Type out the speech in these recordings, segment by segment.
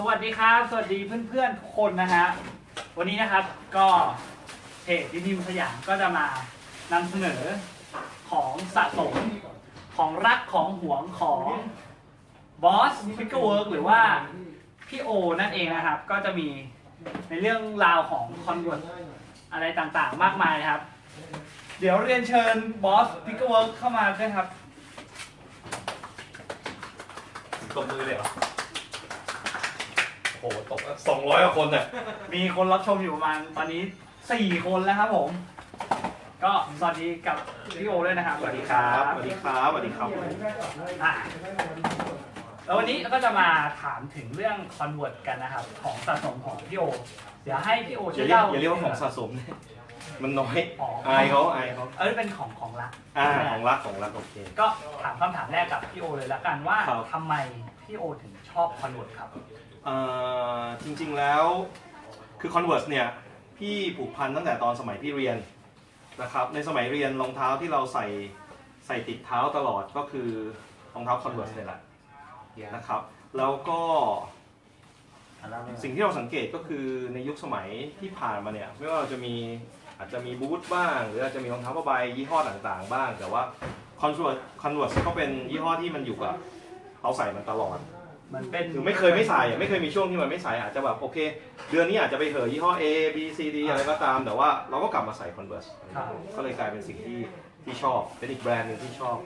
สวัสดีครับ สวัสดีเพื่อนๆทุกคนนะฮะ วันนี้นะครับก็เพจดินิมสยามก็จะมานำเสนอของสะสมของรักของหวงของบอสฟิกเกอร์เวิร์กหรือว่าพี่โอนั่นเองนะครับ ก็จะมีในเรื่องราวของคอนเวิร์ตอะไรต่างๆ มากมายนะครับ เดี๋ยวเรียนเชิญบอสฟิกเกอร์เวิร์กเข้ามาด้วยครับ ตบมือเลยเหรอ อ้โหตบสองร้อยกว่าคนเนี่ยมีคนรับชมอยู่ประมาณตอนนี้สี่คนแล้วครับผม ก็สวัสดีกับพี่โอด้วยนะครับสวัสดีครับสวัสดีครับสวัสดีครับอะแล้ววันนี้เราก็จะมาถามถึงเรื่องคอนเวิร์ตกันนะครับ ของสะสมของพี่โอ เดี๋ยวให้พี่โออช่วย่ายเรียกเล่าอย่าเรียกว่าของสะสมเนี่ยมันน้อยอ๋ออายเขาอายเขาเออเป็นของของรัก อ่าของรักของรักโอเค ก็ถามคำถามแรกกับพี่โอเลยละกันว่าครับ ทำไมพี่โอถึงชอบคอนเวิร์ตครับ เอ่อจริงๆแล้วคือ Converse เนี่ยพี่ผูกพันตั้งแต่ตอนสมัยพี่เรียนนะครับในสมัยเรียนรองเท้าที่เราใส่ใส่ติดเท้าตลอดก็คือรองเท้า Converse เนี่ยแหละนะครับ แล้วก็สิ่งที่เราสังเกตก็คือในยุคสมัยที่ผ่านมาเนี่ย ไม่ว่าเราจะมีอาจจะมีบูทบ้าง หรืออาจจะมีรองเท้าผ้าใบยี่ห้อต่างๆ บ้าง แต่ว่า Converse Converse ก็เป็นยี่ห้อที่มันอยู่กับเราใส่มันตลอด มันเป็นคือไม่เคยไม่ใส่อะไม่เคยมีช่วงที่มันไม่ใส่อาจจะแบบโอเค เดือนนี้อาจจะไปเหอะยี่ห้อ A B C D อะไรก็ตาม แต่ว่าเราก็กลับมาใส่ Converse ครับ ก็เลยกลายเป็นสิ่งที่ที่ชอบเป็นอีกแบรนด์หนึ่งที่ชอบ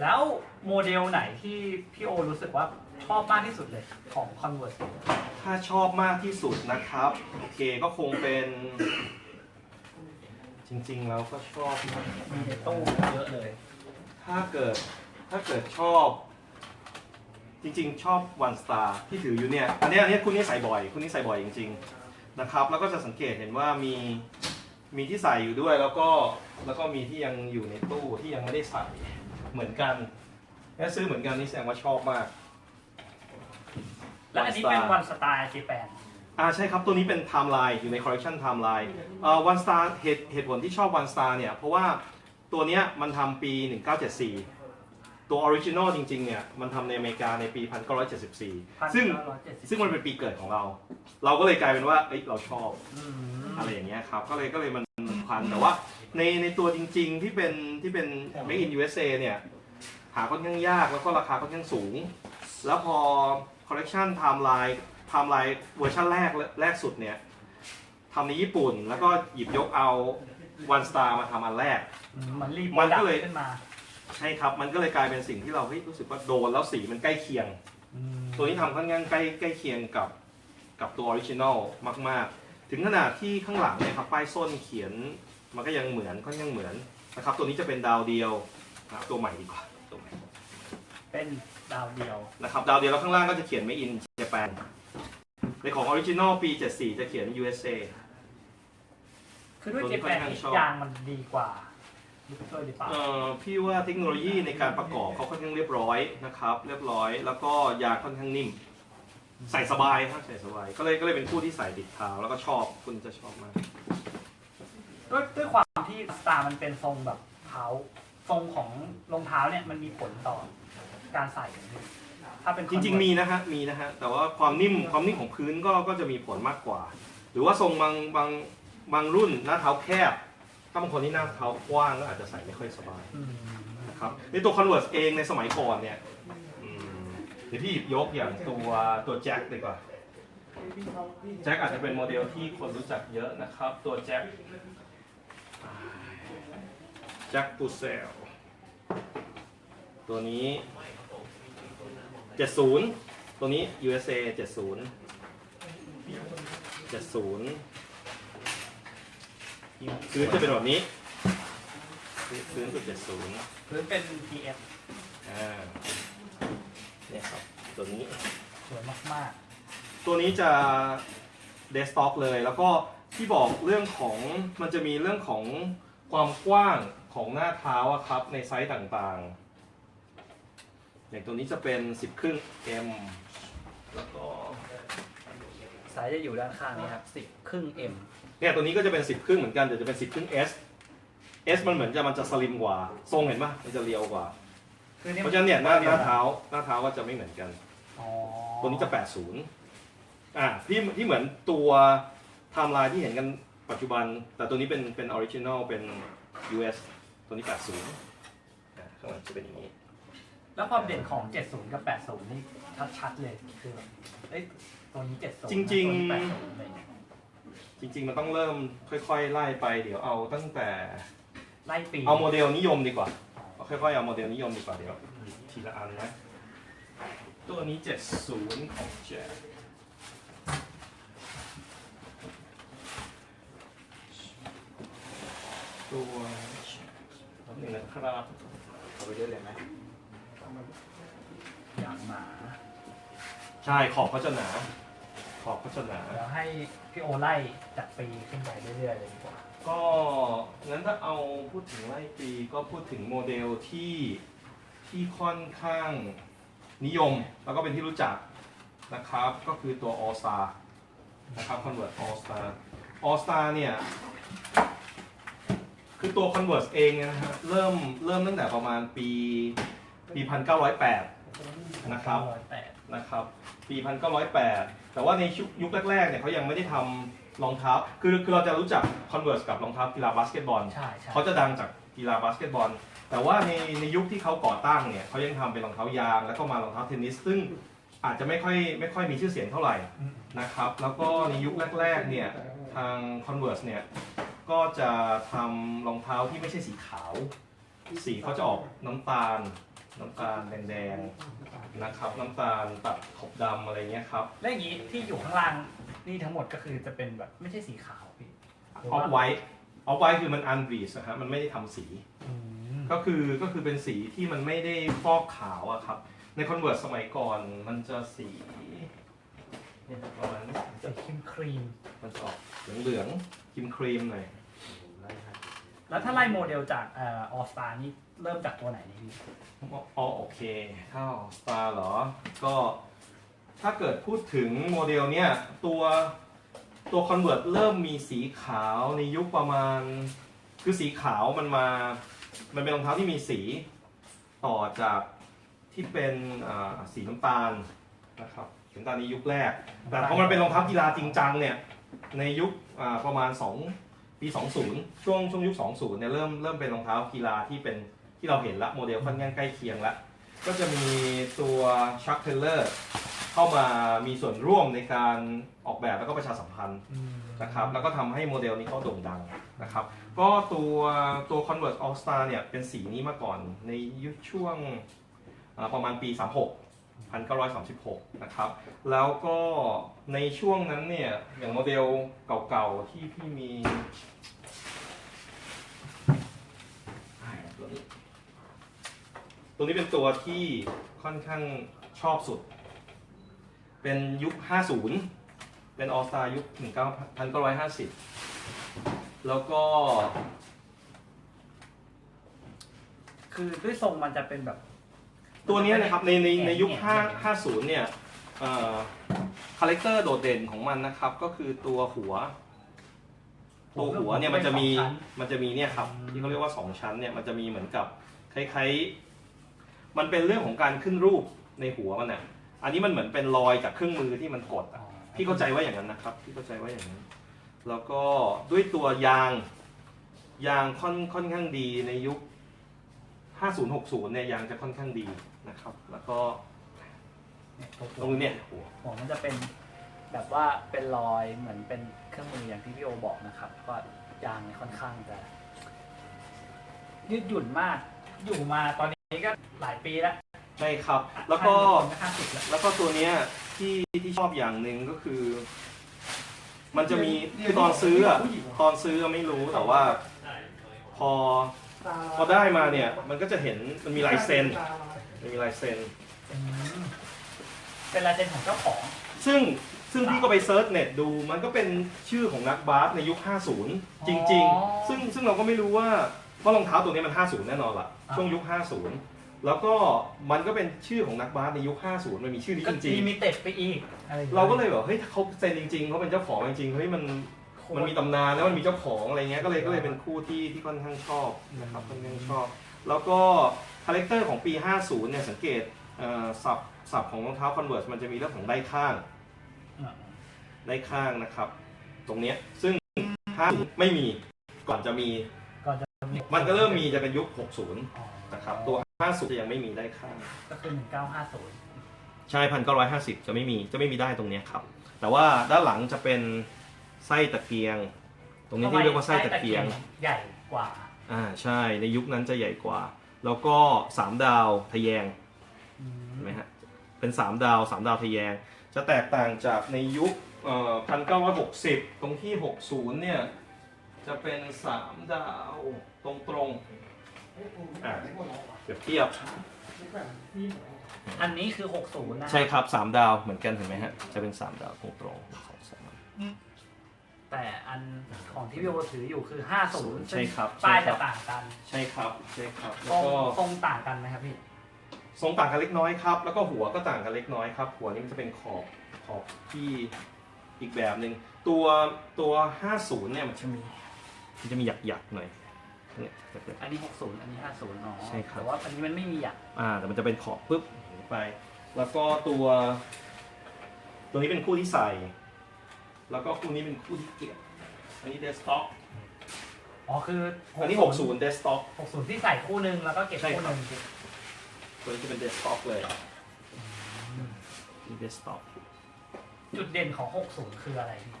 แล้วโมเดลไหนที่พี่โอรู้สึกว่าชอบมากที่สุดเลยของ Converse ถ้าชอบมากที่สุดนะครับโอเคก็คงเป็น จริงๆแล้วก็ชอบ มีในตู้เยอะเลย ถ้าเกิดถ้าเกิดชอบ จริงๆ ชอบ One Star ที่ถืออยู่เนี่ย อันเนี้ยอันเนี้ยคุณนี่ใส่บ่อย คุณนี่ใส่บ่อยจริงๆนะครับ แล้วก็จะสังเกตเห็นว่ามีมีที่ใส่อยู่ด้วยแล้วก็แล้วก็มีที่ยังอยู่ในตู้ที่ยังไม่ได้ใส่เหมือนกันและซื้อเหมือนกันนี่แสดงว่าชอบมาก และอันนี้เป็น One Star วันสไตล์เจแปนอ่าใช่ครับตัวนี้เป็น Timeline อยู่ใน Collection Timeline เอ่อ One Star เหตุเหตุผลที่ชอบ One Star เนี่ย เพราะว่าตัวเนี้ยมันทำปี 1974 ตัว Original จริงๆเนี่ยมันทำในอเมริกาในปี 1974 ซึ่งซึ่งมันเป็นปีเกิดของเรา เราก็เลยกลายเป็นว่าเอ้ยเราชอบอะไรอย่างเงี้ยครับ ก็เลยก็เลยมันพันแต่ว่าในในตัวจริงๆที่เป็นที่เป็น Made in USA เนี่ยหาค่อนข้างยากแล้วก็ราคาค่อนข้างสูง แล้วพอ Collection Timeline Timeline เวอร์ชันแรกแรกสุดเนี่ยทำในญี่ปุ่นแล้วก็หยิบยกเอา One Star มาทำอันแรกมันรีบมันก็เลย ขึ้นมา ใช่ครับ มันก็เลยกลายเป็นสิ่งที่เราเฮ้ยรู้สึกว่าโดนแล้วสีมันใกล้เคียง ตัวนี้ทำค่อนข้างใกล้ใกล้เคียงกับกับตัวออริจินอลมาก ๆ ถึงขนาดที่ข้างหลังเนี่ยครับป้ายส้นเขียนมันก็ยังเหมือนค่อนข้างเหมือนนะครับ ตัวนี้จะเป็นดาวเดียวนะครับตัวใหม่ดีกว่าตัวใหม่เป็นดาวเดียวนะครับดาวเดียวแล้วข้างล่างก็จะเขียน Made in Japan ในของออริจินอลปี 74 จะเขียน USA คือด้วยตัวเจนี้แปนค่อนข้างนี่ชอบยางมันดีกว่า ด้วยหรือเปล่า เอ่อพี่ว่าเทคโนโลยีในการประกอบเขาค่อนข้างเรียบร้อยนะครับ เรียบร้อย แล้วก็ยางค่อนข้างนิ่ม ใส่สบายครับใส่สบาย ก็เลยก็เลยเป็นคู่ที่ใส่ติดเท้าแล้วก็ชอบคุณจะชอบมาก ด้วยด้วยความที่สตาร์มันเป็นทรงแบบเท้าทรงของรองเท้าเนี่ยมันมีผลต่อการใส่ไหมถ้าเป็นจริงๆ มีนะฮะ มีนะฮะ แต่ว่าความนิ่ม ความนิ่มของพื้นก็ ก็จะมีผลมากกว่า หรือว่าทรงบาง บาง บางรุ่นหน้าเท้าแคบ ถ้าบางคนที่หน้าเท้ากว้างก็อาจจะใส่ไม่ค่อยสบายอืมนะครับในตัว Converse เองในสมัยก่อนเนี่ยอืมเดี๋ยวพี่หยิบยกอย่างตัวตัวแจ็คดีกว่าแจ็คอาจจะเป็นโมเดลที่คนรู้จักเยอะนะครับ ตัวแจ็คแจ็คปูเซลตัวนี้ 70 ตัวนี้ USA 70 70 พื้นจะเป็นแบบนี้ พื้นจุด70พื้นเป็น PF อ่าเนี่ยครับ ตัวนี้ สวยมากตัวนี้จะเดสต็อกเลย แล้วก็ที่บอกเรื่องของมันจะมีเรื่องของความกว้างของหน้าเท้าอะครับ ในไซส์ต่างๆ อย่างตัวนี้จะเป็น 10 ครึ่ง M แล้วก็ ๆสายจะอยู่ด้านข้างนี้ครับสิบครึ่ง M เนี่ยตัวนี้ก็จะเป็น 10 ครึ่งเหมือนกันแต่จะเป็น 10 ครึ่ง S S มันเหมือนจะมันจะสลิมกว่า ทรงเห็นปะมันจะเรียวกว่า คือเพราะฉะนั้นเนี่ยหน้าหน้าเท้าหน้าเท้าก็จะไม่เหมือนกัน อ๋อตัวนี้จะ 80อ่าที่ที่เหมือนตัวไทม์ไลน์ที่เห็นกันปัจจุบัน แต่ตัวนี้เป็นเป็นออริจินอลเป็น US ตัวนี้ 80อ่าข้างหลังจะเป็นอย่างนี้ แล้วความเด่นของ 70 กับ 80 นี่ชัดๆเลยคือแบบเอ้ยตัวนี้ 70จริงๆ ตัวนี้80อะไรเงี้ย จริงๆ มันต้องเริ่มค่อยๆ ไล่ไป เดี๋ยวเอาตั้งแต่ไล่ปีเอาโมเดลนิยมดีกว่าเอาค่อยๆ เอาโมเดลนิยมดีกว่าเดี๋ยวทีละอันนะ ตัวนี้ 70 ของแจตัวแป๊บหนึงนะครับเอาไปด้วยเลยไหมอย่างหนา ใช่ ขอบเขาจะหนา ขอบเขาจะหนา เดี๋ยวให้พี่โอไล่จากปีขึ้นไปเรื่อยๆเลยดีกว่า ก็งั้นถ้าเอาพูดถึงไล่ปีก็พูดถึงโมเดลที่ที่ค่อนข้างนิยม แล้วก็เป็นที่รู้จักนะครับ ก็คือตัว All Star นะครับ Convert All Star All Star เนี่ย คือตัว Convert เองนะฮะเริ่มเริ่มตั้งแต่ประมาณปีปี 1908 นะครับ นะครับปี1908 แต่ว่าในยุคยุคแรกๆเนี่ยเขายังไม่ได้ทำรองเท้า คือคือเราจะรู้จัก Converse กับรองเท้ากีฬาบาสเกตบอล ใช่ใช่เขาจะดังจากกีฬาบาสเกตบอล แต่ว่าในในยุคที่เขาก่อตั้งเนี่ยเขายังทำเป็นรองเท้ายาง แล้วก็มารองเท้าเทนนิส ซึ่งอาจจะไม่ค่อยไม่ค่อยมีชื่อเสียงเท่าไหร่อืมนะครับ แล้วก็ในยุคแรกๆเนี่ยทาง Converse เนี่ยก็จะทำรองเท้าที่ไม่ใช่สีขาว สีเขาจะออกน้ำตาลน้ำตาลแดงๆ นะครับ น้ำตาลตัดขอบดำอะไรเงี้ยครับแล้วอย่างนี้ที่อยู่ข้างล่างนี่ทั้งหมดก็คือจะเป็นแบบไม่ใช่สีขาวพี่ออฟไวท์ออฟไวท์คือมันอันบีสนะฮะมันไม่ได้ทำสี อืมก็คือก็คือเป็นสีที่มันไม่ได้ฟอกขาวอะครับ ในคอนเวิร์สสมัยก่อนมันจะสีเนี่ยประมาณนี้จะครีมครีมมันจะออกเหลืองๆครีมครีมๆหน่อย แล้วถ้าไล่โมเดลจากเอ่ออสตานี่เริ่มจากตัวไหนนี่พี่อ๋อโอเค ถ้าสตาร์เหรอ ก็ถ้าเกิดพูดถึงโมเดลเนี้ยตัวตัวคอนเวิร์ตเริ่มมีสีขาวในยุคประมาณ คือสีขาวมันมา มันเป็นรองเท้าที่มีสีต่อจากที่เป็นอ่าสีน้ำตาลนะครับสีน้ำตาลในยุคแรก แต่พอมันเป็นรองเท้ากีฬาจริงจังเนี่ยในยุคอ่าประมาณ 2 ปี 20 ช่วงช่วงยุค 20 เนี่ยเริ่มเริ่มเป็นรองเท้ากีฬาที่เป็นที่เราเห็นละโมเดลค่อนข้างใกล้เคียงละก็จะมีตัวชักเทเลอร์เข้ามามีส่วนร่วมในการออกแบบแล้วก็ประชาสัมพันธ์นะครับแล้วก็ทำให้โมเดลนี้เขาโด่งดังนะครับก็ตัวตัว Converse All Star เนี่ยเป็นสีนี้มาก่อนในยุคช่วงอ่าประมาณปี 36 1936 นะครับ แล้วก็ในช่วงนั้นเนี่ย อย่างโมเดลเก่าๆ ที่พี่มีตัวนี้ตัวนี้เป็นตัวที่ค่อนข้างชอบสุด เป็นยุค 50 เป็นออสตายุค 1950 แล้วก็คือด้วยทรงมันจะเป็นแบบ ตัวเนี้ยนะครับในในในยุคแง่ๆ5 50 เนี่ยคาแรคเตอร์โดดเด่นของมันนะครับ ก็คือตัวหัว ตัวหัวเนี่ยมันจะมีมันจะมีเนี่ยครับ ที่เขาเรียกว่า 2 ชั้นเนี่ยมันจะมีเหมือนกับคล้ายๆ มันเป็นเรื่องของการขึ้นรูปในหัวมันอะอันนี้มันเหมือนเป็นรอยจากเครื่องมือที่มันกดอะพี่เข้าใจว่าอย่างนั้นนะครับพี่เข้าใจว่าอย่างนั้น แล้วก็ด้วยตัวยางยางค่อนค่อนข้างดีในยุค 5060 เนี่ยยางจะค่อนข้างดี นะครับ แล้วก็เนี่ยตัวตรงนี้เนี่ยหัวหัวมันจะเป็นแบบว่าเป็นรอยเหมือนเป็นเครื่องมืออย่างที่พี่โอบอกนะครับก็ยางเนี่ยค่อนข้างจะยืดหยุ่นมาก อยู่มาตอนนี้ก็หลายปีแล้วใช่ครับ แล้วก็ห้าสิบแล้วแล้วก็ตัวเนี้ยที่ที่ชอบอย่างหนึ่งก็คือ มันจะมีคือตอนซื้ออะตอนซื้อไม่รู้แต่ว่า พอพอได้มาเนี่ย มันก็จะเห็นมันมีลายเซ็น มันมีลายเซ็นอืมเป็นลายเซ็นของเจ้าของซึ่งซึ่งพี่ก็ไปเซิร์ชเน็ตดูมันก็เป็นชื่อของนักบาสในยุค 50 จริงอ๋อๆซึ่งซึ่งเราก็ไม่รู้ว่าว่ารองเท้าตัวนี้มัน 50 แน่นอนล่ะอ่าช่วงยุค 50 แล้วก็มันก็เป็นชื่อของนักบาสในยุค 50 มันมีชื่อนี้ก็จริงลิมิเต็ดไปอีกอะไรอย่งๆงี้ยเราก็เลยแบบเฮ้ยถ้าเขาเซ็นจริงๆเขาเป็นเจ้าของจริงๆเฮ้ยมันมันมีตำนานแล้วมันมีเจ้าของอะไรเงี้ยก็เลยก็เลยเป็นคู่ที่ที่ค่อนข้างชอบนะครับค่อนข้างชอบ แล้วก็ คาแรคเตอร์ของปี 50 เนี่ยสังเกตเอ่อสับสับของรองเท้า Converse มันจะมีเรื่องของด้ายข้างอ่าได้ข้างนะครับ ตรงเนี้ยซึ่งถ้าไม่มีก่อนจะมีก่อนจะมีมันก็เริ่มมีจะเป็นยุค 60อ๋อนะครับตัว 50 จะยังไม่มีได้ข้าง ก็คือหนึ่งเก้าห้าศูนย์ใช่พันเก้าร้อยห้าสิบจะไม่มีจะไม่มีได้ตรงเนี้ยครับ แต่ว่าด้านหลังจะเป็นไส้ตะเกียง ตรงนี้ที่เรียกว่าไส้ตะเกียงใหญ่กว่าอ่าใช่ในยุคนั้นจะใหญ่กว่า แล้วก็สามดาวทะแยงเห็นไหมฮะเป็น3ดาว3ดาวทะแยง จะแตกต่างจากในยุคเอ่อ1960ตรงที่60เนี่ย จะเป็น3ดาวตรงตรงๆอะเปรียบเทียบ อันนี้คือหกศูนย์นะ ใช่ครับ 3 ดาวเหมือนกันเห็นไหมฮะ จะเป็น 3 ดาวตรงตรงๆสองสาม แต่อันของที่พี่โอถืออยู่คือห้าศูนย์ใช่ครับป้ายใช่ครัจะบ ต่างกันใช่ครับใช่ครับตแล้รวงก็ตรงต่างกันไหมครับพี่ ทรงต่างกันเล็กน้อยครับ แล้วก็หัวก็ต่างกันเล็กน้อยครับ หัวนี้มันจะเป็นขอบขอบที่อีกแบบหนึ่งตัวตัว 50เนี่ยมันจะมีมันจะมีหยักหยักๆหน่อยเนี่ยหยักๆอันนี้หกศูนย์อันนี้ห้าศูนย์อ๋อใช่ครับ แต่ว่าอันนี้มันไม่มีหยักอ่าแต่มันจะเป็นขอบปุ๊บอย่างนี้ไป แล้วก็ตัว ตัวนี้เป็นคู่ที่ใส่ แล้วก็คู่นี้เป็นคู่ที่เก็บอันนี้เดสก์ท็อปอ๋อคืออันนี้ 60 เดสก์ท็อปหกศูนย์ที่ใส่คู่หนึ่งแล้วก็เก็บใช่คู่คหรับนึ่งตัวนี้จะเป็นเดสก์ท็อปเลยนี่เดสก์ท็อปจุดเด่นของหกศูนย์คืออะไรพี่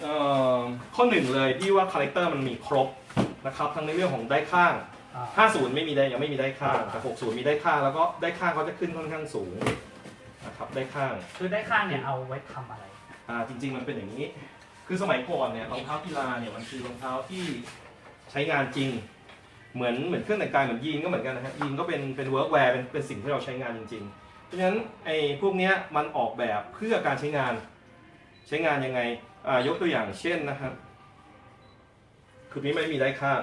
เอ่อข้อหนึ่งเลยที่ว่าคาแรคเตอร์มันมีครบนะครับทั้งในเรื่องของได้ข้าง อ่า 50 ไม่มีได้ยังไม่มีได้ข้างแต่ 60 มีได้ข้างแล้วก็ได้ข้างเขาจะขึ้นค่อนข้างสูงนะครับได้ข้าง คือได้ข้างเนี่ยเอาไว้ทำอะไร อ่าจริง ๆ มันเป็นอย่างนี้ คือสมัยก่อนเนี่ยรองเท้ากีฬาเนี่ยมันคือรองเท้าที่ใช้งานจริง เหมือนเหมือนเครื่องแต่งกายเหมือนยีนก็เหมือนกันนะฮะยีนก็เป็นเป็นเวิร์กแวร์เป็นเป็นสิ่งที่เราใช้งานจริง ๆ เพราะฉะนั้นไอ้พวกเนี้ยมันออกแบบเพื่อการใช้งานใช้งานยังไงอ่ายกตัวอย่างเช่นนะครับคือนี้ไม่มีได้ข้าง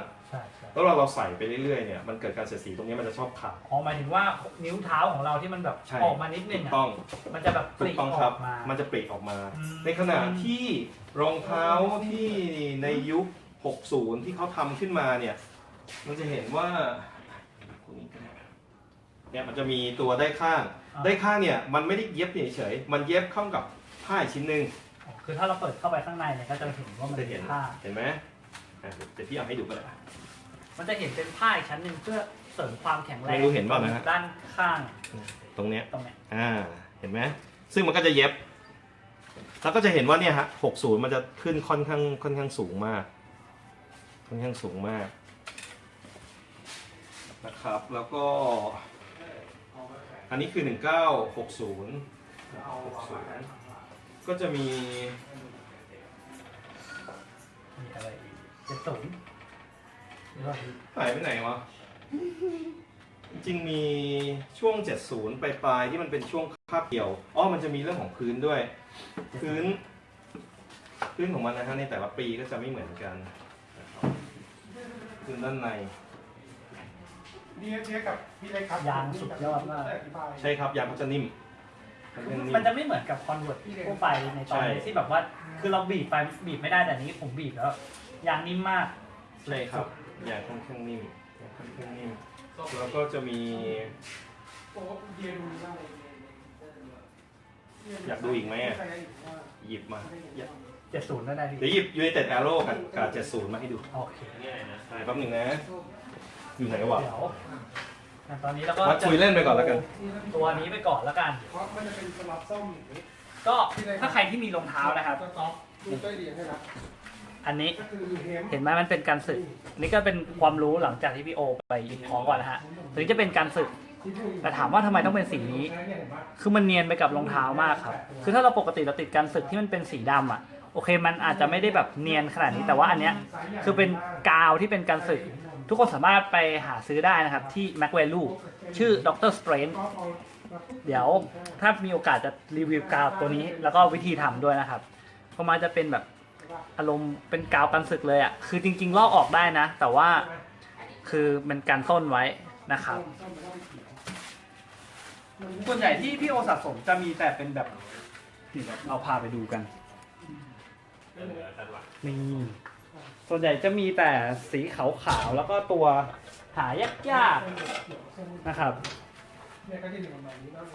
แล้วเราเราใส่ไปเรื่อยๆเนี่ยมันเกิดการเสียดสีตรงนี้มันจะชอบขาด อ๋อหมายถึงว่านิ้วเท้าของเราที่มันแบบใช่ ออกมานิดนึถูงกอะต้องมันจะแบบปถูลีกอต้องครัอบ กมา มันจะปลีออกมา อืม ในขณะที่รองเท้าที่ในยุค 60 ที่เขาทำขึ้นมาเนี่ยมันจะเห็นว่าเนี่ยมันจะมีตัวได้ข้าง ได้ข้างเนี่ยมันไม่ได้เย็บเฉยๆมันเย็บเข้ากับผ้าอีกชิ้นหนึ่งอ๋อคือถ้าเราเปิดเข้าไปข้างในเนี่ยก็จะเห็นว่ามันจะเป็เห็นนผ้า เห็นไหมอะเดี๋ยวพี่เอาให้ดูก็ได้ มันจะเห็นเป็นผ้าอีกชั้นหนึ่งเพื่อเสริมความแข็งแรงไม่รู้เห็นเปล่านะฮะ ด้านข้างตรงเนี้ยตรงเนี้ยอ่าเห็นไหมซึ่งมันก็จะเย็บ แล้วก็จะเห็นว่าเนี่ยฮะ60มันจะขึ้นค่อนข้างค่อนข้างสูงมาก ค่อนข้างสูงมากนะครับ แล้วก็ อันนี้คือ 1960 60ก็จะมีมีอะไรอีกเจ็ดศูนย์ หรือว่าหายไปไหนวะ จริงๆมีช่วง 70 ปลายๆที่มันเป็นช่วงคาบเกี่ยวอ๋อมันจะมีเรื่องของพื้นด้วย พื้น พื้นของมันนะฮะในแต่ละปีก็จะไม่เหมือนกันนะครับพื้นด้านในนี่เทียบกับพี่เล็กครับยางสุดยอดมาก อธิบายใช่ครับยางเขาจะนิ่มมันจะนิ่ม มันจะไม่เหมือนกับคอนเวิร์ตทั่วไปในตอนนี้ใช่ที่แบบว่า คือเราบีบไปบีบไม่ได้แต่อันนี้ผมบีบแล้วยางนิ่มมาก ใช่ครับ ยางค่อนข้างนิ่มยางค่อนข้างนิ่ม แล้วก็จะมีโอ้เดียดูได้อยากดูอีกไหมอะหยิบมาอยากเจ็ดศูนย์ได้ได้เดี๋ยวพี่หยิบยูไนเต็ดแอโร่กับกับ70มาให้ดูโอเคถ่ายแป๊บหนึ่งนะอยู่ไหนวะเดี๋ยวอะตอนนี้เราก็มาคุยเล่นไปก่อนแล้วกัน ตัวนี้ไปก่อนแล้วกัน เพราะมันจะเป็นสลับส้มอย่างนี้ก็ถ้าใครที่มีรองเท้านะครับสต็อปดูใต้เรียนให้นะ อันนี้ก็คือเฮมเห็นไหมมันเป็นการศึก นี่ก็เป็นความรู้หลังจากที่พี่โอไปหยิบของก่อนนะฮะถึงจะเป็นการศึก แต่ถามว่าทำไมต้องเป็นสีนี้ คือมันเนียนไปกับรองเท้ามากครับ คือถ้าเราปกติเราติดการศึกที่มันเป็นสีดำอะ โอเค มันอาจจะไม่ได้แบบเนียนขนาดนี้ แต่ว่าอันเนี้ยคือเป็นกาวที่เป็นการศึก ทุกคนสามารถไปหาซื้อได้นะครับที่ Mac Value ชื่อ Dr. Strange เดี๋ยวถ้ามีโอกาสจะรีวิวกาวตัวนี้ แล้วก็วิธีทำด้วยนะครับก็มาจะเป็นแบบ อารมณ์เป็นกาวกันศึกเลยอะ คือจริง ๆ ลอกออกได้นะ แต่ว่าคือมันการส้นไว้นะครับ ส่วนใหญ่ที่พี่โอสะสมจะมีแต่เป็นแบบนี่แบบเราพาไปดูกัน นี่ ส่วนใหญ่จะมีแต่สีขาวๆ แล้วก็ตัวหายากๆ นะครับเนี่ยก็จะอยู่ประมาณนี้แล้ว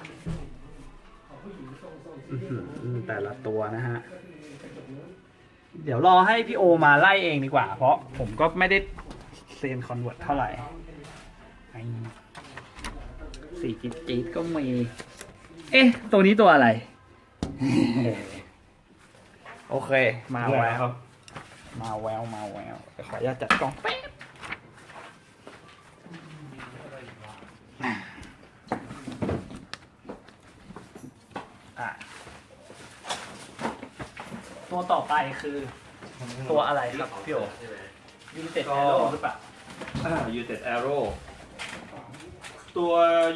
ของผู้หญิงทรงทรงอื้อหือแต่ละตัวนะฮะ เดี๋ยวรอให้พี่โอมาไล่เองดีกว่า เพราะผมก็ไม่ได้เซียนคอนเวิร์ตเท่าไหร่ไอ้สี่จิตจีดก็มี เอ๊ะ ตัวนี้ตัวอะไร โอเค มาแววครับมาแววมาแววเดี๋ยวขออนุญาตจัดกล้องแป๊บ ตัวต่อไปคือตัวอะไรครับพี่โอยูนิเต็ดก็แอโร่หรือเปล่า United Arrow ตัว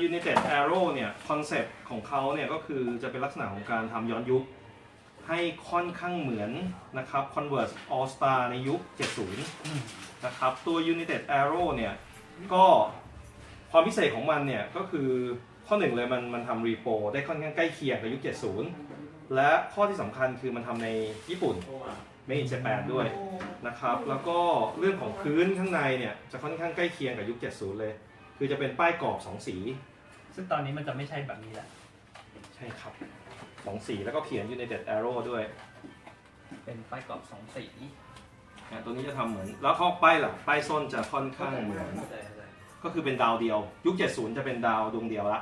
United Arrow เนี่ยคอนเซปต์ของเขาเนี่ยก็คือจะเป็นลักษณะของการทำย้อนยุค ให้ค่อนข้างเหมือนนะครับ Converse All Star ในยุค 70 นะครับตัว United Arrow เนี่ยก็ความพิเศษของมันเนี่ยก็คือข้อหนึ่งเลยมันมันทำรีโปได้ค่อนข้างใกล้เคียงกับยุค 70 และข้อที่สำคัญคือมันทำในญี่ปุ่น Made in Japan ด้วยนะครับ แล้วก็เรื่องของพื้นข้างในเนี่ยจะค่อนข้างใกล้เคียงกับยุค 70 เลย คือจะเป็นป้ายกรอบ 2 สี ซึ่งตอนนี้มันจะไม่ใช่แบบนี้แหละใช่ครับสองสีแล้วก็เขียน United Arrow ด้วยเป็นป้ายกรอบสองสีนะตัวนี้จะทำเหมือน แล้วข้อป้ายหลังป้ายส้นจะค่อนข้างเหมือนก็คือเป็นดาวเดียว ยุค 70 จะเป็นดาวดวงเดียวละ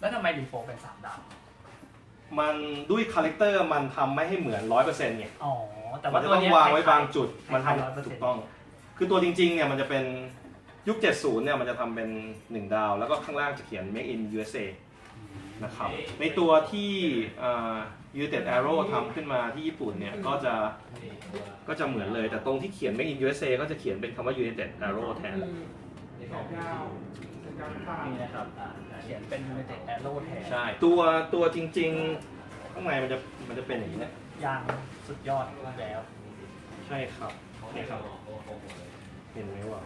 แล้วทำไมรีโฟเป็นสามดาว มันด้วยคาแรคเตอร์มันทำไม่ให้เหมือน100%ไงอ๋อ แต่มัว่านจะตัวต้องเนี้ยวางไว้คล้ยๆบางจุดมันคล้ายๆทำ100%ถูกต้อง คือตัวจริงๆเนี่ยมันจะเป็นยุค 70 เนี่ยมันจะทำเป็น 1 ดาว แล้วก็ข้างล่างจะเขียน Make in USA นะครับในตัวที่อ่า United Arrow ทำขึ้นมาที่ญี่ปุ่นเนี่ยก็จะก็จะเหมือนเลย แต่ตรงที่เขียน Make in USA ก็จะเขียนเป็นคำว่า United Arrow แทน นี่นะครับอ่าเขียนเป็น United Arrow แทนใช่ตัวตัวจริง ๆ ข้างในมันจะมันจะเป็นอย่างนี้เนี่ยยางสุดยอดแล้ว ใช่ครับนี่ครับเห็นไหมว่า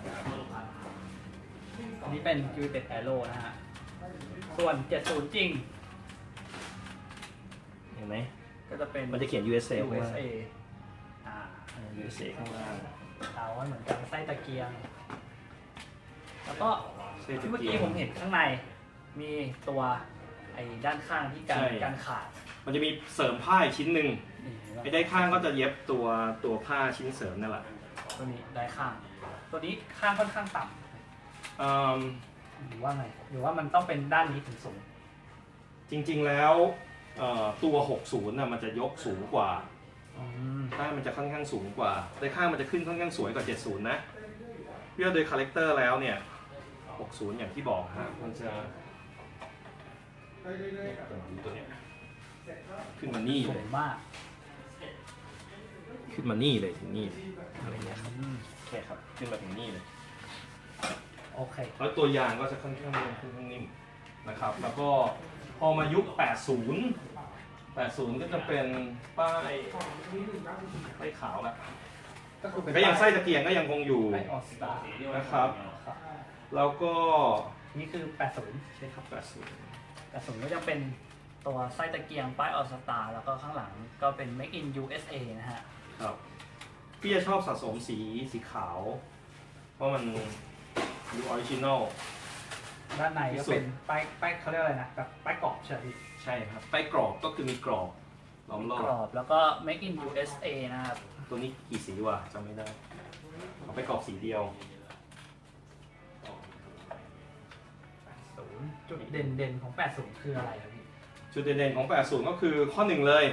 อันนี้เป็น United Arrow นะฮะ ส่วน 70 จริง เห็นไหมก็จะเป็น มันจะเขียน USA ข้างล่าง USA อ่า USA ข้างล่างเอาไว้เหมือนกันไส้ตะเกียง แล้วก็ ไส้ตะเกียงเมื่อกี้ผมเห็นข้างในมีตัวไอ้ด้านข้างที่กันใช่กันขาดมันจะมีเสริมผ้าอีกชิ้นหนึ่งนี่ไอ้ได้ข้างก็จะเย็บตัวตัวผ้าชิ้นเสริมนั่นแหละตัวนี้ได้ข้าง ตัวนี้ข้างค่อนข้างต่อืมำหรือว่าไงหรือว่ามันต้องเป็นด้านนี้ถึงสูงจริงๆแล้วเอ่อตัว 60น่ะมันจะยกสูงกว่าอืมใช่มันจะค่อนข้างสูงกว่าได้ข้างมันจะขึ้นค่อนข้างสวยกว่า 70 นะเพื่อโดยคาแรคเตอร์แล้วเนี่ย 60 อย่างที่บอกฮะมันจะตัวเนี้ยขึ้นมานี่สูเลยงมากขึ้นมานี่เลยถึงนี่เลยอะไรเงี้ยครับอืมโอเคครับ ขึ้นมาถึงนี่เลย โอเค แล้วตัวยางก็จะค่อนข้างค่อนข้างนิ่มนะครับ แล้วก็พอมายุค 80 80 ก็จะเป็นป้ายป้ายขาวละก็คือเป็นก็ยังไส้ตะเกียงก็ยังคงอยู่ ไอออสตาร์นะครับครับ แล้วก็นี่คือ 80 ใช่ครับ 80 80ก็จะเป็นตัวไส้ตะเกียงป้ายออสตาร์แล้วก็ข้างหลังก็เป็น Make in USA นะฮะ ครับ พี่จะชอบสะสมสีสีขาว เพราะมันดูออริจินอล ด้านในที่ก็สุดเป็นป้ายป้ายเขาเรียกอะไรนะแบบป้ายกรอบใช่ไหมพี่ใช่ครับป้ายกรอบก็คือมีกรอบล้อมรอกรบอบ แล้วก็ Make in USA นะครับ ตัวนี้กี่สีวะจำไม่ได้ เอาไปกรอบสีเดียว จุดเด่นเด่นๆของ 80 คืออะไรครับพี่ จุดเด่นๆของ 80 ก็คือข้อหนึ่งเลย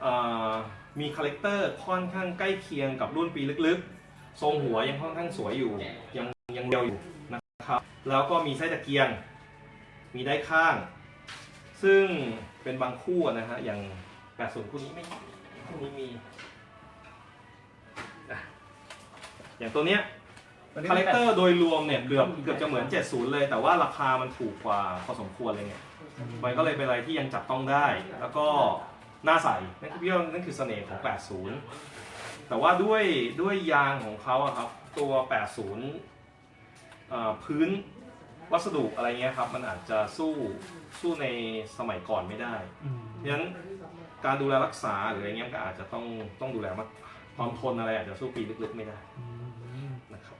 เอ่อมีคาแรคเตอร์ค่อนข้างใกล้เคียงกับรุ่นปีลึกๆ ทรงหัวยังค่อนข้างสวยอยู่ ยังยังเรียวอยู่นะครับ แล้วก็มีไส้ตะเกียง มีได้ข้าง ซึ่งเป็นบางคู่นะฮะ อย่าง 80 คู่นี้ไม่คู่นี้มี อย่างตัวเนี้ย คาแรคเตอร์โดยรวมเนี่ยเกือบเกือบจะเหมือน 70 เลย แต่ว่าราคามันถูกกว่าพอสมควรเลยเนี่ยมันก็เลยเป็นอะไรที่ยังจับต้องได้ แล้วก็น่าใส่นั่นคือพี่ว่านั่นคือเสน่ห์ของ 80 แต่ว่าด้วยด้วยยางของเขาอะครับตัว 80อ่าพื้นวัสดุอะไรเงี้ยครับ มันอาจจะสู้สู้ในสมัยก่อนไม่ได้อืมเพราะฉะนั้นการดูแลรักษาหรืออะไรเงี้ยก็อาจจะต้องต้องดูแลมากความทนอะไรอาจจะสู้ปีลึกๆไม่ได้อืมนะครับ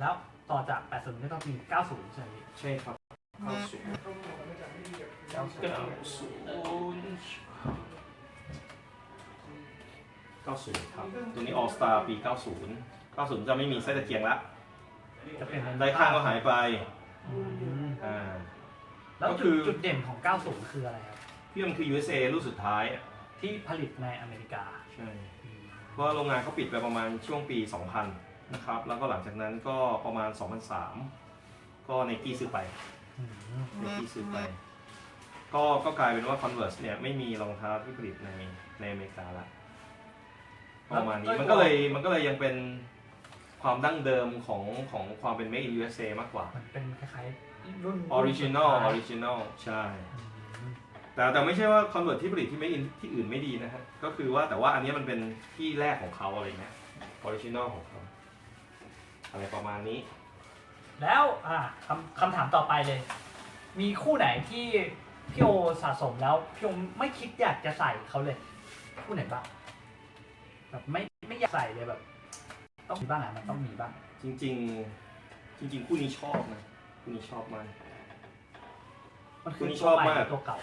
แล้วต่อจาก 80ก็ต้องมี 90 ใช่ไหมพี่ใช่ครับเข้าสู่90เก้าศูนย์90ครับ ตัวนี้ All Star ปี 90 90 จะไม่มีไส้ตะเกียงละจะเป็นได้ข้างก็หายไปอืมอ่า แล้วก็จุคืดอ จุดเด่นของ 90 คืออะไรครับ พี่มันคือ USA รุ่นสุดท้ายที่ผลิตในอเมริกาใช่เพราะว่าโรงงานเขาปิดไปประมาณช่วงปี 2000 นะครับ แล้วก็หลังจากนั้นก็ประมาณ 2003 ก็ในกี้ซื้อไปอืมในกี้ซื้อไป ก็ก็กลายเป็นว่า Converse เนี่ยไม่มีรองเท้าที่ผลิตในในอเมริกาละประมาณนี้มันก็เลยมันก็เลยยังเป็นความดั้งเดิมของของความเป็น Made in USA มากกว่า มันเป็นคล้ายๆรุ่น Original รุ่นสุดท้าย Original ใช่อืมแต่แต่ไม่ใช่ว่า Converse ที่ผลิตที่ Made in ที่อื่นไม่ดีนะฮะ ก็คือว่าแต่ว่าอันนี้มันเป็นที่แรกของเขาอะไรเงี้ย Original ของเขา อะไรประมาณนี้ แล้วอ่าคำคำถามต่อไปเลย มีคู่ไหนที่พี่โอสะสมแล้วพี่โอไม่คิดอยากจะใส่เขาเลย คู่ไหนบ้างแบบไม่ไม่อยากใส่เลยแบบ ต้องมีบ้างอะมันต้องมีบ้าง จริง ๆ จริง ๆ คู่นี้ชอบนะคู่นี้ชอบมาก มันคู่คือนี้ตัชวอบใหม่มากหรือตัวเก่า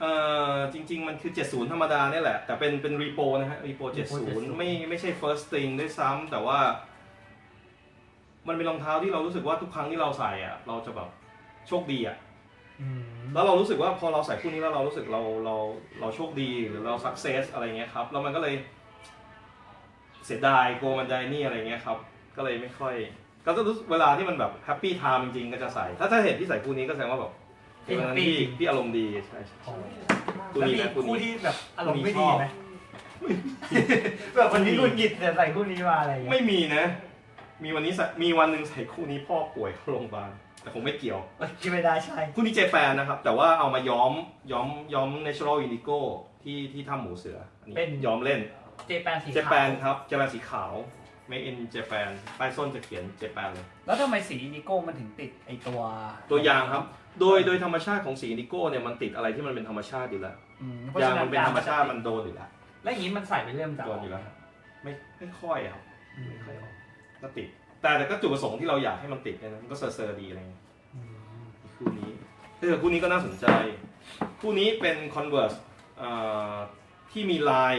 เอ่อจริง ๆ มันคือ 70 ธรรมดาเนี่ยแหละ แต่เป็นเป็นรีโปนะฮะรีโป Repo 70 70 ไม่ไม่ใช่ first string ด้วยซ้ำแต่ว่า มันเป็นรองเท้าที่เรารู้สึกว่าทุกครั้งที่เราใส่อะ เราจะแบบโชคดีอะอืมแล้วเรารู้สึกว่าพอเราใส่คู่นี้แล้วเรารู้สึกเราเราเราโชคดีหรือเราสักเซสอะไรเงี้ยครับแล้วมันก็เลยเสียดายกลัวมันจะไอ้นี่อะไรเงี้ยครับ ก็เลยไม่ค่อย ก็จะรู้สึกเวลาที่มันแบบแฮปปี้ไทม์จริงๆก็จะใส่ ถ้าถ้าเห็นที่ใส่คู่นี้ก็แสดงว่าแบบเป็นวันนั้นที่ที่อารมณ์ดีใช่ใช่โอ้คู่แล้วนี้มีนะคู่คู่นี้ที่แบบอารมณ์ไม่คู่ดีนี้ชอบไหมแบบวันนี้คุณหยิดแต่ใส่คู่นี้มาอะไรอย่างเงี้ยไม่มีนะ มีวันนี้ใส่มีวันหนึ่งใส่คู่นี้พ่อป่วยเข้าโรงพยาบาลแต่คงไม่เกี่ยวเอ้ยคิดไม่ได้ใช่ คู่นี้เจแปนนะครับ แต่ว่าเอามาย้อมย้อมย้อม natural indigo ที่ที่ถ้ำหมูเสืออันนี้ย้อมเล่น เจแปนสีเจขาวแปนครับเจแปนสีขาว made in Japan ป้ายส้นจะเขียนเจแปนเลย แล้วทำไมสีอินดิโก้มันถึงติดไอตัวตัวยางครับ โดยโดยธรรมชาติของสีอินดิโก้เนี่ยมันติดอะไรที่มันเป็นธรรมชาติอยู่แล้ว อืมยางมันเป็นธรรมชาติยงมันโดนอยู่แล้ว แล้วอย่างนี้มันใส่ไปเรื่อยมนจะโดนอยู่แล้ว ไม่ไม่ค่อยครับอืมไม่ค่อยออก ก็ติด แต่แต่ก็จุดประสงค์ที่เราอยากให้มันติดเนี่ยนะมันก็เซอร์เซอร์ดีอะไรเงี้ยอืมคู่นี้เออคู่นี้ก็น่าสนใจ คู่นี้เป็น Converse เอ่อที่มีลาย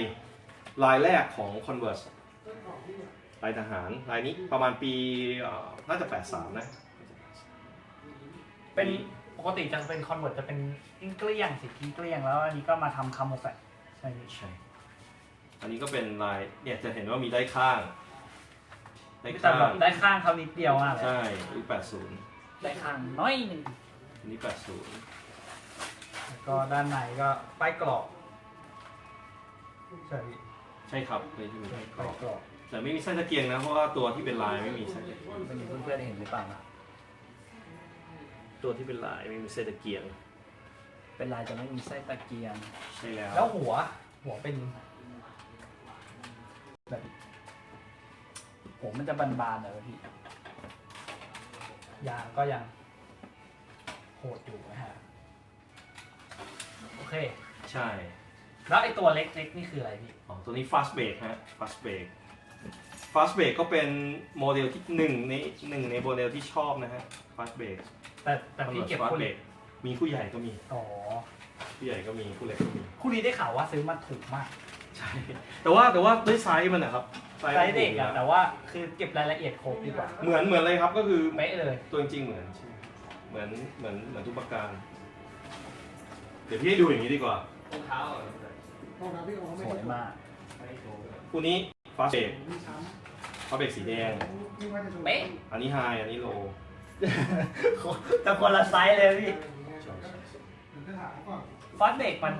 ลายแรกของ Converse ลายทหารลายนี้ประมาณปีเอ่อน่าจะ 83 นะ เป็นปกติจะเป็นคอนเวิร์ตจะเป็นกิ้งเกลี้ยงสีกิ้งเกลี้ยงแล้วอันนี้ก็มาทำคาโมแฟกใช่ไหมใช่ อันนี้ก็เป็นลายเนี่ยจะเห็นว่ามีได้ข้าง ได้แต่ข้าแบบงได้ข้างเขานิดเดียวมากเลยใช่ยุค80ได้ข้างน้อยหนึ่งอันนี้80แล้วก็ด้านในก็ป้ายกรอบใช่ใช่ครับเลยที่มีไส้กรป้าอยกกรอบแต่ไม่มีไส้ตะเกียงนะ เพราะว่าตัวที่เป็นลายไม่มีไส้ตะเกียงไม่รู้เพื่อนๆเห็นหรือเปล่านะตัวที่เป็นลายไม่มีไส้ตะเกียง เป็นลายจะไม่มีไส้ตะเกียง ใช่แล้ว แล้วหัว หัวเป็นแบบ หัวมันจะบานๆเลยพี่ยางก็ยังโหดอยู่นะฮะโอเค ใช่ แล้วไอตัวเล็กๆนี่คืออะไรพี่ อ๋อ ตัวนี้ fast break ฮะ fast break fast break ก็เป็นโมเดลที่หนึ่งในหนึ่งในโมเดลที่ชอบนะฮะ fast break แต่แต่พี่เก็บ fast คู่นี้ break มีผู้ใหญ่ก็มี อ๋อ ผู้ใหญ่ก็มีผู้เล็กก็มี คู่นี้ได้ข่าวว่าซื้อมาถูกมาก ใช่ แต่ว่าแต่ว่าด้วยไซส์มันนะครับ ไซส์เด็กอะแต่ว่าคือเก็บรายละเอียดครบดีกว่าเหมือนเหมือนเลยครับก็คือเป๊ะเลย ตัวจริงๆเหมือนใช่เหมือนเหมือนเหมือนทุกประการ เดี๋ยวพี่ให้ดูอย่างนี้ดีกว่าห้องน้ำพี่โอเขาสไม่วยมากคู่นี้ fast break มีช้ fast break สีแดงำพี่ว่าจะโดนเป๊ะ อันนี้ high อันนี้ low แต่คนละไซส์เลยพี่ใช่ใช่ใช่เดี๋ยวจะถามก่อน ฟอสเบรกมัน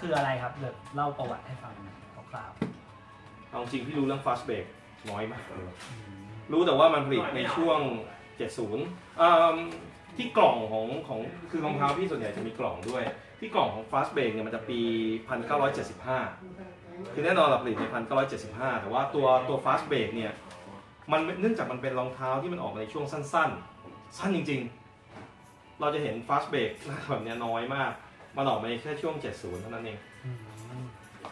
คืออะไรครับเดี๋ยวเล่าประวัติให้ฟังหน่อยคร่าว เอาจริงพี่รู้เรื่อง fast break น้อยมากเลยๆอืมรู้แต่ว่ามันผลิตในช่วง 70อ่าที่กล่องของของคือรองเท้าพี่ส่วนใหญ่จะมีกล่องด้วย ที่กล่องของ Fast Break เนี่ยมันจะปี 1975 คือแน่นอนเราผลิตใน 1975 แต่ว่าตัวตัว Fast Break เนี่ยมันเนื่องจากมันเป็นรองเท้าที่มันออกมาในช่วงสั้น ๆ สั้นจริง ๆ เราจะเห็น Fast Break หน้าแบบเนี้ยน้อยมาก มันออกมาในแค่ช่วง 70 เท่านั้นเองอืม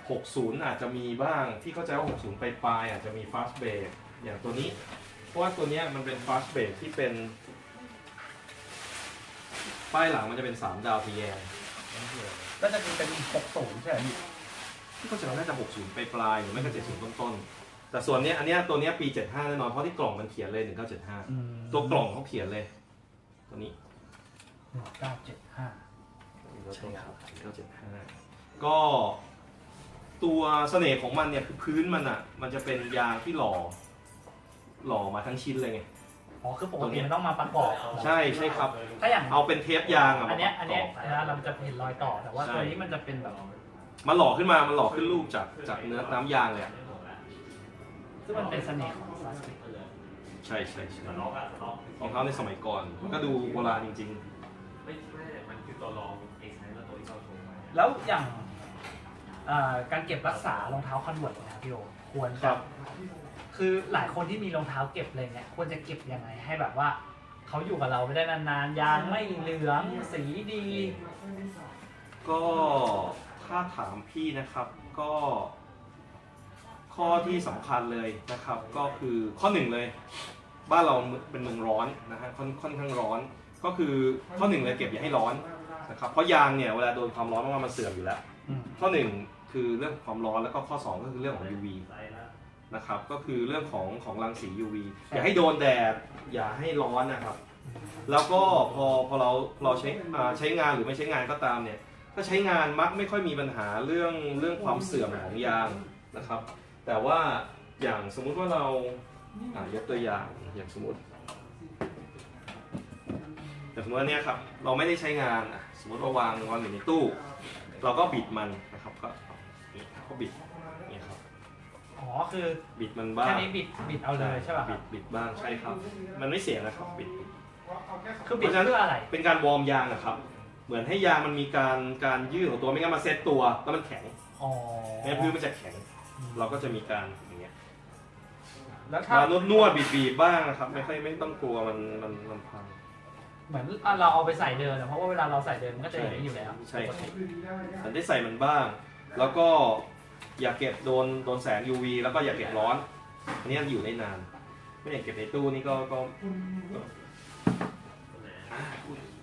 60 อาจจะมีบ้างที่เข้าใจว่า 60 ไปปลายๆอาจจะมี fast break อย่างตัวนี้ เพราะว่าตัวเนี้ยมันเป็น fast break ที่เป็น ป้ายหลังมันจะเป็น 3 ดาวทะแยงก็จะเป็น60ใช่ไหมพี่ที่เขาจะน่าจะ 60 ไปปลายๆหรือไม่ก็ 70 ต้นๆแต่ส่วนเนี้ยอันเนี้ยตัวเนี้ยปี 75 แน่นอนเพราะที่กล่องมันเขียนเลย 1975 ตัวกล่องเขาเขียนเลย ตัวนี้หนึ่งเก้าเจ็ดห้าใช่ครับ1975ก็ ตัวเสน่ห์ของมันเนี่ยคือพื้นมันอะ มันจะเป็นยางที่หล่อหล่อมาทั้งชิ้นเลยไง อ๋อคือปกติมันต้องมาประกอบใช่ใช่ครับ ถ้าอย่างเอาเป็นเทปยางอะอัมานเนี้ยปอัระนกเนี้ยอบนะเราจะเห็นรอยต่อแต่ว่าใช่ตัวนี้มันจะเป็นแบบมันหล่อขึ้นมา มันหล่อขึ้นรูปจากจากเนื้อน้ำยางเลยอะซึ่งมันเป็นเสน่ห์ของซาสเกะใช่ใช่ใช่รองเท้าในสมัยก่อนมันก็ดูโบราณจริง ไม่ไม่มันคือตัวรองเอกไซส์และตัวที่เราโชว์ไว้แล้วอย่าง เอ่อการเก็บรักษารองเท้าคอนเวิร์ตนะครับพี่โอควรๆจะคือหลายคนที่มีรองเท้าเก็บเลยเนี่ยควรจะเก็บยังไงให้แบบว่าเขาอยู่กับเราไม่ได้นานๆยางไม่เหลืองสีดี ก็ถ้าถามพี่นะครับก็ ข้อที่สำคัญเลยนะครับ ก็คือข้อหนึ่งเลย บ้านเราเป็นเมืองร้อนนะฮะค่อนค่อนข้างร้อน ก็คือข้อหนึ่งเลยเก็บอย่าให้ร้อนนะครับเพราะยางเนี่ยเวลาโดนความร้อนมากๆมันเสื่อมอยู่แล้ว อืม ข้อหนึ่ง คือเรื่องความร้อนแล้วก็ข้อสองก็คือเรื่องของ UV นะครับก็คือเรื่องของของรังสี UV อย่าให้โดนแดดอย่าให้ร้อนนะครับ แล้วก็พอพอเราเราใช้อ่าใช้งานหรือไม่ใช้งานก็ตามเนี่ยถ้าใช้งานมักไม่ค่อยมีปัญหาเรื่องเรื่องความเสื่อมของยางนะครับ แต่ว่าอย่างสมมุติว่าเราอ่ายกตัวอย่างอย่างสมมติอย่างสมมติว่าเนี่ยครับเราไม่ได้ใช้งานอะสมมติว่าวางวางอยู่ในตู้ เราก็บิดมันนะครับ ก็นี่ก็บิดอย่างนี่ครับอ๋อคือบิดมันบ้างแค่นี้บิดบิดเอาเลยใช่ป่ะคบิรับดบิดบ้างใช่ครับ มันไม่เสียนะครับบิดเอาแค่สองคือบิดเพื่ออะไรเป็นการวอร์มยางอะครับ เหมือนให้ยางมันมีการการยืดของตัวไม่งั้นมาเซ็ตตัวแล้วมันแข็งอ๋อไม่งั้นพื้นมันจะแข็ง เราก็จะมีการอย่างเงี้ยแล้วถ้ามานวดนวดบีบบีบบ้างนะครับ ไม่ค่อยไม่ต้องกลัวมันมันมันพังเหมือนอะเราเอาไปใส่เดินอะเพราะว่าเวลาเราใส่เดินมันก็จะอย่างนี้อยู่แล้วใช่ครับปกติมันได้ใส่มันบ้าง แล้วก็ อย่าเก็บโดนโดนแสง UV แล้วก็อย่าเก็บร้อน อันนี้อยู่ได้นาน ไม่อย่างเก็บในตู้นี่ก็ก็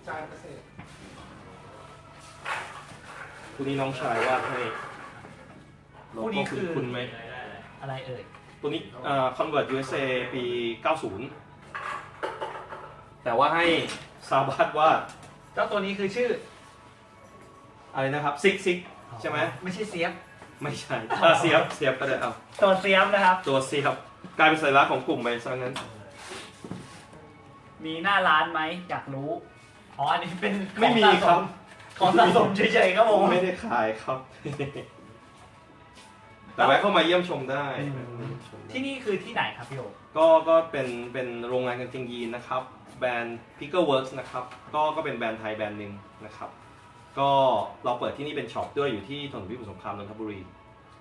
จานเกษตรคู่นี้น้องชายวาดให้คู่นี้คือคุณไหม อะไรเอ่ย ตัวนี้เอ่อ Convert USA ปี 90 แต่ว่าให้ซาบัดวาดเจ้าตัวนี้คือชื่ออะไรนะครับ ซิกซิก ใช่ไหม ไม่ใช่เสียบ ไม่ใช่อะเสียบเสียบก็ได้ครับตัวเสียบนะครับ ตัวเสียบกลายเป็นสัญลักษณ์ของกลุ่มไปซะงั้น มีหน้าร้านไหมอยากรู้ อ๋อ อันนี้เป็นของไม่มีสะสครับ ของสะสมเฉยๆครับผมไม่ได้ขายครับ แต่แวะเข้ามาเยี่ยมชมได้อืมที่นี่คือที่ไหนครับพี่โอก็ก็เป็นเป็นโรงงานกางเกงยีนนะครับ แบรนด์ Pickle Works นะครับ ก็ก็เป็นแบรนด์ไทยแบรนด์หนึ่งนะครับ ก็เราเปิดที่นี่เป็นช็อปด้วยอยู่ที่ถนนพิบูลสงครามนนทบุรี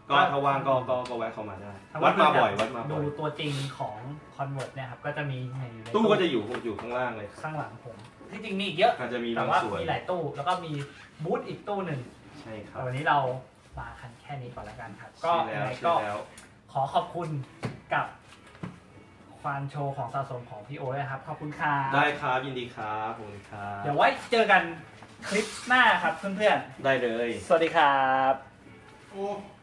ก็ถ้าว่างก็ก็ก็แวะเข้ามาได้ วัดมาบ่อยวัดมาบ่ดูอยตัวจริงของ Convert เนี่ยครับ ก็จะมีในตู้ก็จะอยู่อยู่ข้างล่างเลยข้างหลังผม ที่จริงมีอีกเยอะอาจจะมีแต่บางว่าส่วนมีหลายตู้ แล้วก็มีบูธอีกตู้หนึ่งใช่ครัแต่บวันนี้เรามาคันแค่นี้ก่อนแล้วกันครับ ก็ใช่ยังแล้วไงใช่ก็แล้วขอขอบคุณกับควานโชว์ของสะสมของพี่โอด้วยนะครับ ขอบคุณค่ะได้ครับยินดีครับขอบคุณครับ เดี๋ยวไว้เจอกัน คลิปหน้าครับเพื่อนได้เลย ๆ สวัสดีครับ โอ้